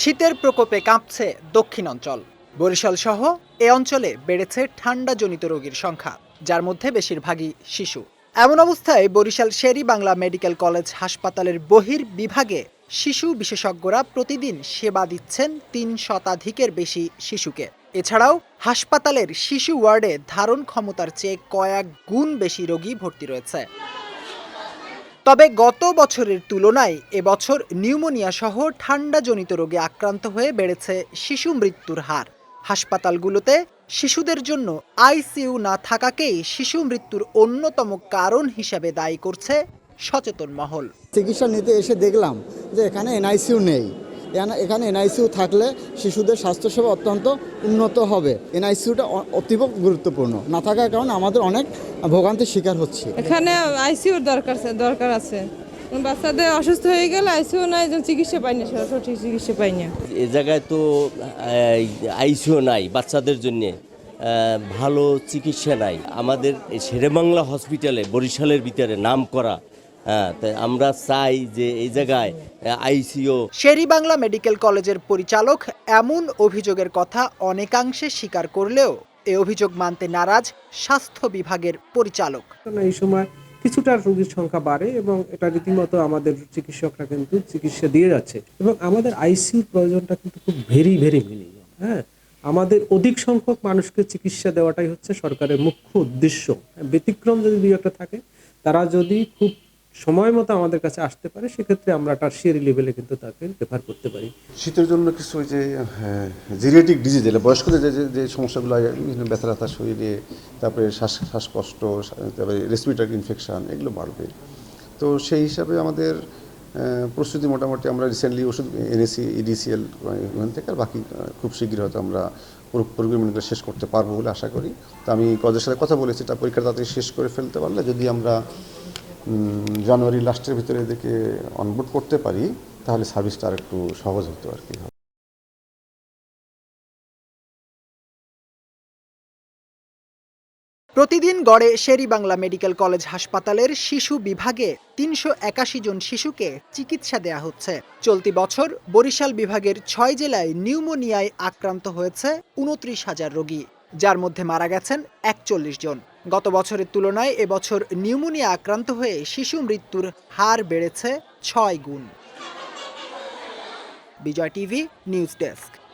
শীতের প্রকোপে কাঁপছে দক্ষিণ অঞ্চল বরিশাল সহ এ অঞ্চলে বেড়েছে ঠান্ডাজনিত রোগীর সংখ্যা, যার মধ্যে বেশিরভাগই শিশু। এমন অবস্থায় বরিশাল শেরি বাংলা মেডিকেল কলেজ হাসপাতালের বহির বিভাগে শিশু বিশেষজ্ঞরা প্রতিদিন সেবা দিচ্ছেন তিন শতাধিকের বেশি শিশুকে। এছাড়াও হাসপাতালের শিশু ওয়ার্ডে ধারণ ক্ষমতার চেয়ে কয়েক গুণ বেশি রোগী ভর্তি রয়েছে। তবে গত বছরের তুলনায় এবছর নিউমোনিয়া সহ ঠান্ডাজনিত রোগে আক্রান্ত হয়ে বেড়েছে শিশু মৃত্যুর হার। হাসপাতালগুলোতে শিশুদের জন্য আইসিইউ না থাকাকেই শিশু মৃত্যুর অন্যতম কারণ হিসাবে দায়ী করছে সচেতন মহল। চিকিৎসা নিতে এসে দেখলাম যে এখানে এনআইসিউ নেই। এখানে- এখানে এনআইসিউ থাকলে শিশুদের স্বাস্থ্যসেবা অত্যন্ত উন্নত হবে। এনআইসিউটা অতীব গুরুত্বপূর্ণ। না থাকার কারণে আমাদের অনেক ভোগান্তির শিকার হচ্ছে। এখানে আইসিউর দরকার দরকার আছে। বাচ্চাদের অসুস্থ হয়ে গেলে আইসিউ নাই যেন চিকিৎসা পাই না সঠিক চিকিৎসা পাই না এ জায়গায় তো আইসিও নাই বাচ্চাদের জন্য। ভালো চিকিৎসা নাই। আমাদের এই শেরেবাংলা হসপিটালে বরিশালের ভিতরে নাম করা হ্যাঁ আমরা চাই যে এই জায়গায় আইসিও শেরি বাংলা মেডিকেল কলেজের পরিচালক এমন অভিযোগের কথা অনেকাংশে স্বীকার করলেও এ অভিযোগ মানতে নারাজ স্বাস্থ্য বিভাগের পরিচালক। এই সময় কিছুটা রোগীর সংখ্যা বাড়ে এবং এটা রীতিমতো আমাদের চিকিৎসকরা কিন্তু চিকিৎসা দিয়ে যাচ্ছে। এবং আমাদের আইসিইউর প্রয়োজনটা কিন্তু খুব ভেরি ভেরি মিনিমাম হ্যাঁ? আমাদের অধিক সংখ্যক মানুষকে চিকিৎসা দেওয়াটাই হচ্ছে সরকারের মুখ্য উদ্দেশ্য। ব্যতিক্রম যদি দুই একটা থাকে তারা যদি খুব সময় মতো আমাদের কাছে আসতে পারে সেক্ষেত্রে আমরা টার্সিয়ারি লেভেলে কিন্তু তাকে রেফার করতে পারি। শীতের জন্য কিছু ওই যে জিরিয়াটিক ডিজিজ এলে বয়স্কদের যে যে- সমস্যাগুলো হয়, বিভিন্ন ব্যথা ব্যথা শরীরে তারপরে শ্বাস শ্বাসকষ্ট তারপরে রেসপিরেটরি ইনফেকশান এগুলো বাড়বে। তো সেই হিসাবে আমাদের প্রস্তুতি মোটামুটি আমরা রিসেন্টলি ওষুধ এনেছি ইডিসিএল ওখান থেকে আর বাকি খুব শীঘ্রই হয়তো আমরা পুরো প্রোগ্রামগুলো শেষ করতে পারব বলে আশা করি। তো আমি কলেজের সাথে কথা বলেছি এটা পরীক্ষা তাড়াতাড়ি শেষ করে ফেলতে পারলে যদি আমরা জানুয়ারি লাস্টের ভিতরে এদেরকে অনবোর্ড করতে পারি, তাহলে সার্ভিসটা আর একটু সহজ হতো আর কি। প্রতিদিন গড়ে শেরি বাংলা মেডিকেল কলেজ হাসপাতালের শিশু বিভাগে তিনশো একাশি জন শিশুকে চিকিৎসা দেয়া হচ্ছে। চলতি বছর বরিশাল বিভাগের ছয় জেলায় নিউমোনিয়ায় আক্রান্ত হয়েছে উনত্রিশ হাজার রোগী, যার মধ্যে মারা গেছেন একচল্লিশ জন। গত বছরের তুলনায় এবছর নিউমোনিয়া আক্রান্ত হয়ে শিশু মৃত্যুর হার বেড়েছে ছয় গুণ। Bijoy TV, news desk.